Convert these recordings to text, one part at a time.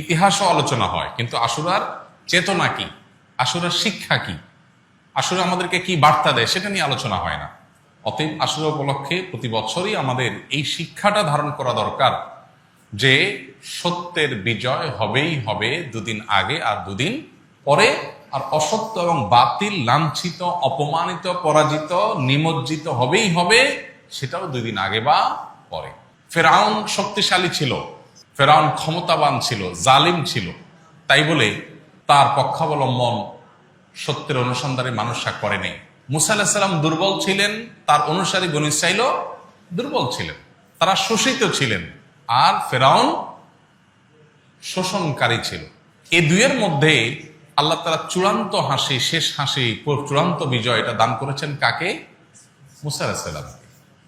ইতিহাসও আলোচনা হয়, কিন্তু আশুরার চেতনা কি? আশুরার শিক্ষা কি? আসলে আমাদেরকে কি বার্তা দেয় সেটা নিয়ে আলোচনা হয় না। অতএব আসলে উপলক্ষে প্রতি বছরই আমাদের এই শিক্ষাটা ধারণ করা দরকার যে সত্যের বিজয় হবেই হবে দুদিন আগে আর দুদিন পরে, আর অসত্য এবং বাতিল, লাঞ্ছিত, অপমানিত, পরাজিত, নিমজ্জিত হবেই হবে, সেটাও দুদিন আগে বা পরে। ফেরাউন শক্তিশালী ছিল। ফেরাউন ক্ষমতাবান ছিল, জালিম ছিল। তাই বলে তার পক্ষাবলম্বন সত্যের অনুসন্ধানে মানুষরা করেনি মুসা আলাহিসাল্লাম দুর্বল ছিলেন, তার অনুসারী বন ইসরাইল দুর্বল ছিলেন। তারা শোষিত ছিলেন আর ফেরাউন শোষণকারী ছিল। এই দুইয়ের মধ্যে আল্লাহ তারা চূড়ান্ত হাসি, শেষ হাসি, চূড়ান্ত বিজয় এটা দান করেছেন কাকে? মুসা আলাহিসাল্লামকে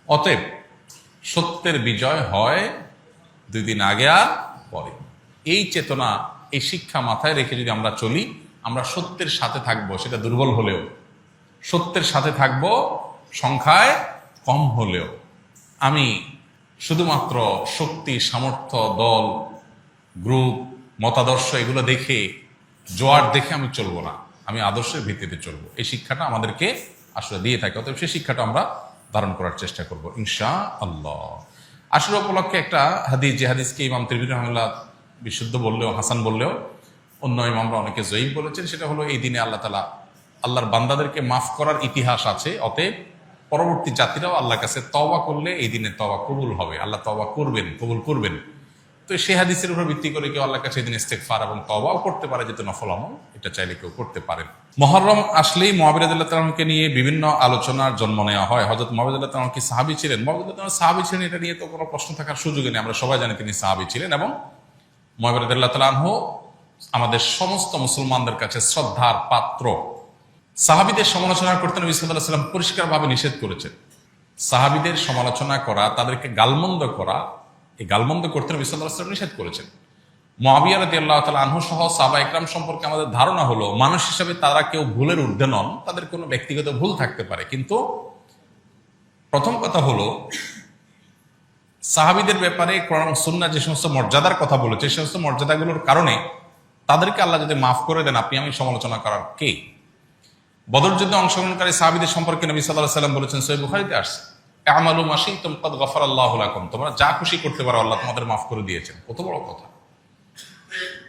অতএব সত্যের বিজয় হয় দুই দিন আগে আর পরে। এই চেতনা, এই শিক্ষা মাথায় রেখে যদি আমরা চলি, আমরা সত্যের সাথে থাকব, সেটা দুর্বল হলেও। সত্যের সাথে থাকব, সংখ্যায় কম হলেও। আমি শুধুমাত্র শক্তি, সামর্থ্য, দল, গ্রুপ, মতাদর্শ এগুলো দেখে, জোয়ার দেখে আমি চলবো না। আমি আদর্শের ভিত্তিতে চলবো। এই শিক্ষাটা আমাদেরকে আসলে দিয়ে থাকে, অতএব সেই শিক্ষাটা আমরা ধারণ করার চেষ্টা করব ইনশা আল্লাহ আসলে উপলক্ষে একটা হাদিস, যে হাদিসকে ইমাম তিরবির রহমুল্লাহ বিশুদ্ধ বললেও, হাসান বললেও, অন্য ইমামরা অনেকে জয়ীব বলেছেন, সেটা হলো এই দিনে আল্লাহ তালা আল্লাহর বান্দাদেরকে মাফ করার ইতিহাস আছে, অতএব পরবর্তী জাতিরাও আল্লাহর কাছে তওবা করলে এই দিনে তওবা কবুল হবে। আল্লাহ তওবা করবেন, কবুল করবেন। তো সে হাদিসের উপর ভিত্তি করে কেউ আল্লাহর কাছে দিন ইস্তেকফার এবং তওবাও করতে পারে, যেহেতু নফল আমল, এটা চাইলে কেউ করতে পারেন মহরম আসলেই মহাবিরাদুল্লাহ তালামকে নিয়ে বিভিন্ন আলোচনার জন্ম নেওয়া হয়। হজরত মহাবিদুল্লাহ কি সাহাবি ছিলেন? মহাবিদুল্লাহ সাহাবি ছিলেন, এটা নিয়ে তো কোনো প্রশ্ন থাকার সুযোগই নেই। আমরা সবাই জানি তিনি সাহাবি ছিলেন এবং মহাবিরাদুল্লাহ তালাহ আমাদের সমস্ত মুসলমানদের কাছে শ্রদ্ধার পাত্র। সাহাবিদের সমালোচনা করতে নবী সাল্লাহ সাল্লাম পরিষ্কারভাবে নিষেধ করেছেন। সাহাবিদের সমালোচনা করা, তাদেরকে গালমন্দ করা এই গালমন্দ করতে নবী নিষেধ করেছেন। মহাবিয়া রাদি আল্লাহ তালা আনহু সহ সাবা ইকরাম সম্পর্কে আমাদের ধারণা হলো, মানুষ হিসাবে তারা কেউ ভুলের ঊর্ধ্বে নন, তাদের কোনো ব্যক্তিগত ভুল থাকতে পারে। কিন্তু প্রথম কথা হলো, সাহাবিদের ব্যাপারে কোরআন সুন্না যে সমস্ত মর্যাদার কথা বলেছে, সে সমস্ত মর্যাদাগুলোর কারণে তাদেরকে আল্লাহ যদি মাফ করে দেন, আপনি আমি সমালোচনা করার কে? বদর যুদ্ধে অংশগ্রহণকারী সাহাবিদের সম্পর্কে নবী সাল্লাহ সাল্লাম বলেছেন সৈব বুখারিতে আসছে। আমালু মাসি তোমকাদ গফর আল্লাহ লাকুম। তোমরা যা খুশি করতে পারো, আল্লাহ তোমাদের মাফ করে দিয়েছেন। কত বড় কথা।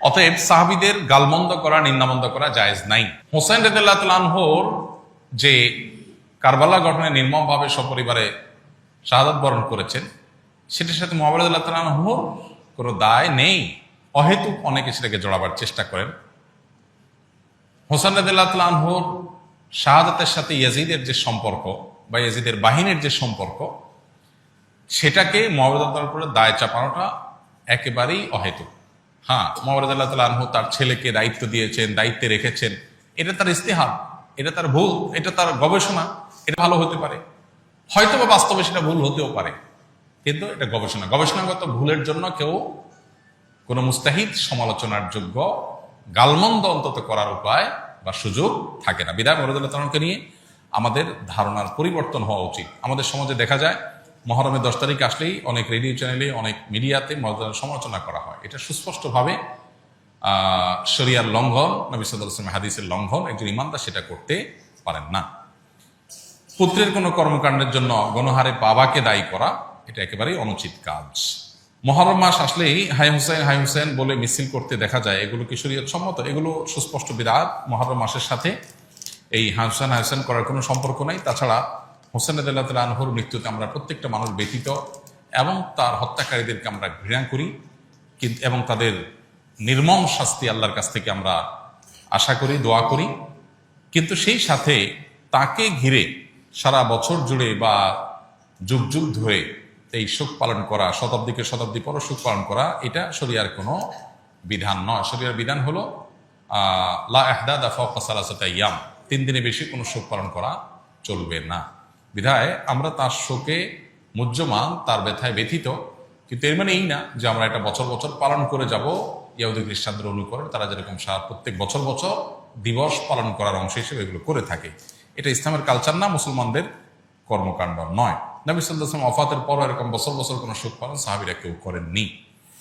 অতএব সাহাবিদের গালমন্দ করা, নিন্দামন্দ করা জায়েজ নাই। হোসেন রেদুল্লাহ তালহোর যে কারবালা গঠনে নির্মমভাবে সপরিবারে শাহাদত বরণ করেছেন, সেটার সাথে মোহাম্মদুল্লাহ তালহোর কোনো দায় নেই। অহেতুক অনেকে সেটাকে জড়াবার চেষ্টা করেন। হোসেন রেদুল্লাহ তালহোর শাহাদাতের সাথে ইয়াজিদের যে সম্পর্ক বা ইয়াজিদের বাহিনীর যে সম্পর্ক, সেটাকে মোহাম্মদ উপরে দায় চাপানোটা একেবারেই অহেতুক। হ্যাঁ মোহাম্মদ আল্লাহ তালা আনহু তার ছেলেকে দায়িত্ব দিয়েছেন, দায়িত্বে রেখেছেন। এটা তার ইস্তেহার এটা তার ভুল, এটা তার গবেষণা, এটা ভালো হতে পারে। হয়তো বা বাস্তবে সেটা ভুল হতেও পারে, কিন্তু এটা গবেষণা। গবেষণাগত ভুলের জন্য কেউ কোনো মুস্তাহিদ সমালোচনার যোগ্য গালমন্দ অন্তত করার উপায় বা সুযোগ থাকে না। বিদায় মরদুল্লাহ তালকে নিয়ে আমাদের ধারণার পরিবর্তন হওয়া উচিত। আমাদের সমাজে দেখা যায় মহরমের দশ তারিখ আসলেই অনেক রেডিও চ্যানেলে, অনেক মিডিয়াতে মর্যাদার সমালোচনা করা হয়। এটা সুস্পষ্টভাবে শরিয়ার লঙ্ঘন, নবী সাল্লাহ হাদিসের লঙ্ঘন, একজন ইমানদার সেটা করতে পারেন না। পুত্রের কোনো কর্মকাণ্ডের জন্য গণহারে বাবাকে দায়ী করা, এটা একেবারেই অনুচিত কাজ। মহরম মাস আসলেই হাই হুসেন হাই হুসেন বলে মিছিল করতে দেখা যায়, এগুলো কি সম্মত এগুলো সুস্পষ্ট বিরাট মহরম মাসের সাথে এই হাসান হাসান করার কোনো সম্পর্ক নাই। তাছাড়া হোসেন আদাল্লাহ আনহুর মৃত্যুতে আমরা প্রত্যেকটা মানুষ ব্যতীত এবং তার হত্যাকারীদেরকে আমরা ঘৃণা করি। কিন্তু এবং তাদের নির্মম শাস্তি আল্লাহর কাছ থেকে আমরা আশা করি, দোয়া করি। কিন্তু সেই সাথে তাকে ঘিরে সারা বছর জুড়ে বা যুগ যুগ ধরে এই শোক পালন করা, শতাব্দীকে শতাব্দী পর শোক পালন করা, এটা শরিয়ার কোনো বিধান নয়। শরিয়ার বিধান হলো লা এহদাদা সালাসাতা ইয়াম তিন দিনে বেশি কোনো শোক পালন করা চলবে না। বিধায় আমরা তার শোকে মুহ্যমান, তার ব্যথায় ব্যথিত, কিন্তু এর মানে এই না যে আমরা এটা বছর বছর পালন করে যাব, ইয়াহুদি খ্রিস্টানদের অনুকরণ তারা যেরকম সারা প্রত্যেক বছর বছর দিবস পালন করার অংশ হিসেবে এগুলো করে থাকে। এটা ইসলামের কালচার না, মুসলমানদের কর্মকাণ্ড নয়। নবী সাল্লাহ অফাতের পর এরকম বছর বছর কোনো শোক পালন সাহাবিরা কেউ করেননি।